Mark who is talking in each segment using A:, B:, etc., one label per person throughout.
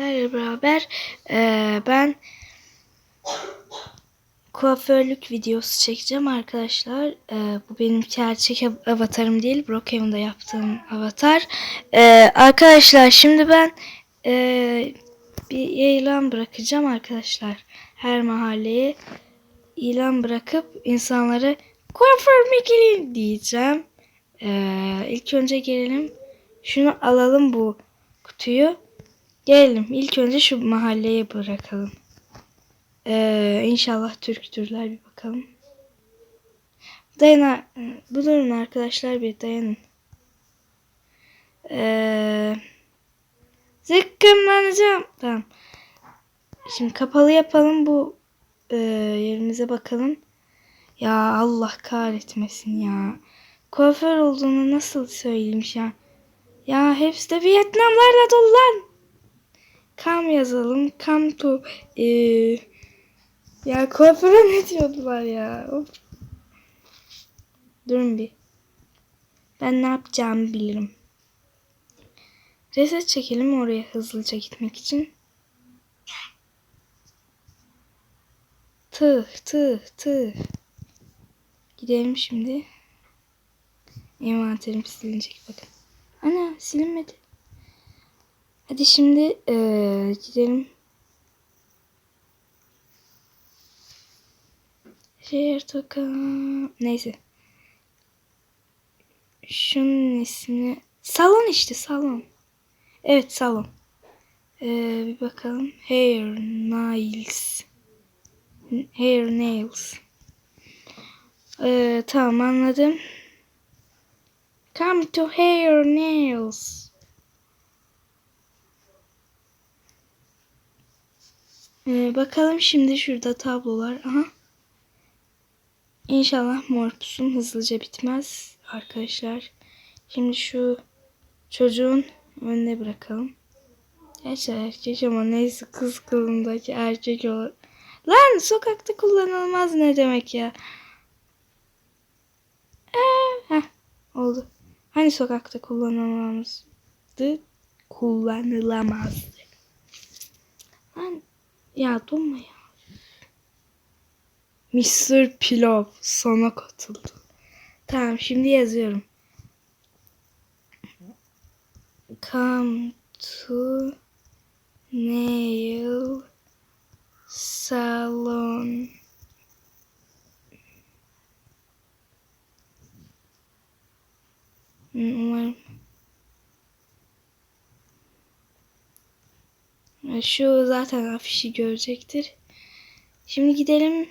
A: Sizlerle beraber eee, ben kuaförlük videosu çekeceğim arkadaşlar. Eee, bu benim gerçek av- avatarım değil. Brookhaven'da yaptığım avatar. Eee, arkadaşlar şimdi ben eee, bir ilan bırakacağım arkadaşlar. Her mahalleye ilan bırakıp insanlara kuaförüme gelin diyeceğim. Eee ilk önce gelelim. Şunu alalım bu kutuyu. Gelelim. İlk önce şu mahalleye bırakalım. Ee, inşallah Türktürler bir bakalım. Dayan, bulurun arkadaşlar bir dayanın. Ee, zıkkımlanacağım. Tamam. Şimdi kapalı yapalım bu e, yerimize bakalım. Ya Allah kahretmesin ya. Kuaför olduğunu nasıl söyleyeyim şu an? Ya hepsi de Vietnamlarla dolu lan. Kam yazalım. Come to eee, ya kuaföre ne diyordular ya? Of. Durun bir. Ben ne yapacağımı bilirim. Reset çekelim oraya hızlıca gitmek için. Tığ, tığ, tığ. Gidelim şimdi. Envanterim silinecek bakın. Ana silinmedi. Hadi şimdi eee, gidelim. Şehir toka... Neyse. Şunun ismini... Salon işte salon. Evet salon. Ee, bir bakalım. Hair nails. Hair nails. Ee, tamam anladım. Come to hair nails. Ee, bakalım şimdi şurada tablolar. Aha. İnşallah morpusun hızlıca bitmez arkadaşlar. Şimdi şu çocuğun önüne bırakalım. Gerçi erkek ama neyse kız kılındaki erkek olur. Lan sokakta kullanılmaz ne demek ya? Ee, heh, oldu. Hani sokakta kullanılamazdı? Kullanılamazdı. Lan ya durma ya. Mr. Pilav sana katıldı. Tamam şimdi yazıyorum. Come to nail salon. Umarım. Şu zaten afişi görecektir. Şimdi gidelim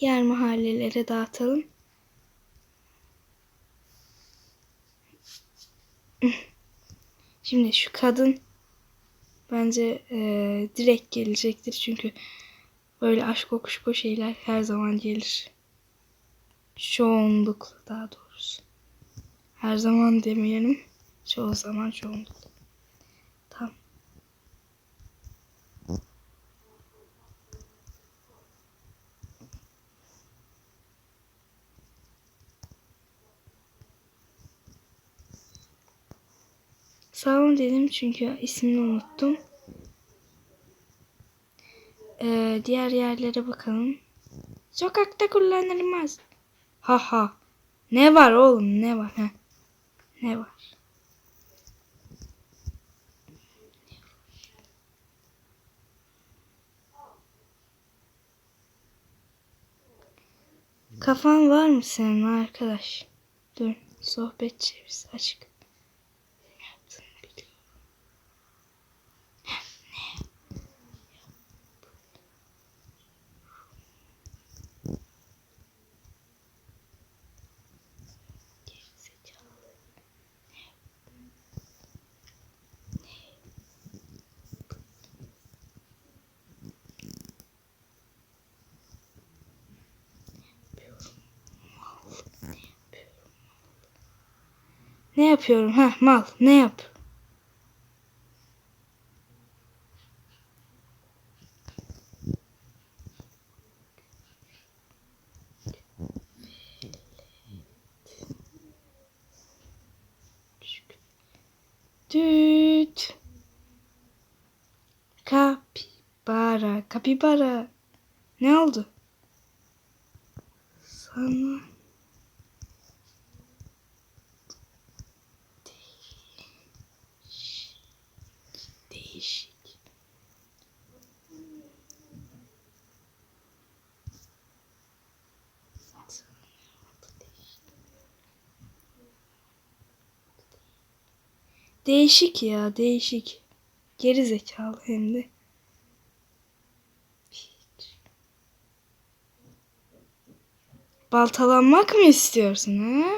A: diğer mahallelere dağıtalım. Şimdi şu kadın bence eee, direkt gelecektir çünkü böyle aşk kokuşko şeyler her zaman gelir. Çoğunlukla daha doğrusu. Her zaman demeyelim. Çoğu zaman çoğunlukla. Tamam. Salon dedim çünkü ismini unuttum. Ee, diğer yerlere bakalım. Sokakta kullanılmaz. Ha ha. Ne var oğlum ne var? Heh. Ne var? Kafan var mı senin arkadaş? Dur sohbet çevirisi açık. Ne yapıyorum? Ha mal. Ne yap? Düt. kapibara, kapibara. Ne oldu? Sana değişik. Değişik ya, değişik. Geri zekalı hem de. Baltalanmak mı istiyorsun ha?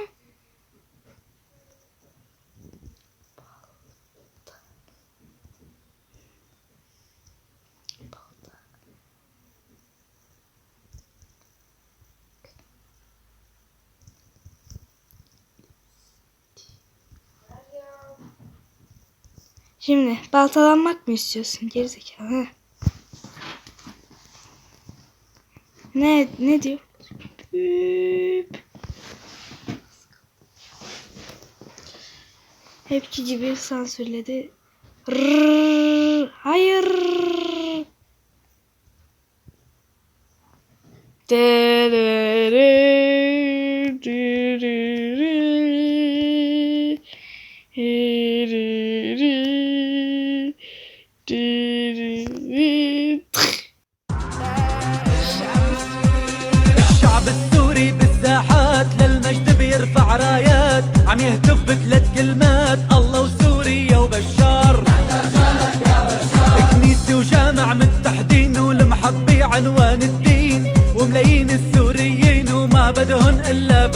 A: Şimdi baltalanmak mı istiyorsun gerizekalı? Ne ne diyor? Büyüp. Hepki gibi sansürledi. Rrrr, hayır. Derere,
B: بثلاث كلمات الله وسوريا وبشار. كنيسة وجامع متحدين والمحبي عنوان الدين وملايين السوريين وما بدهن إلا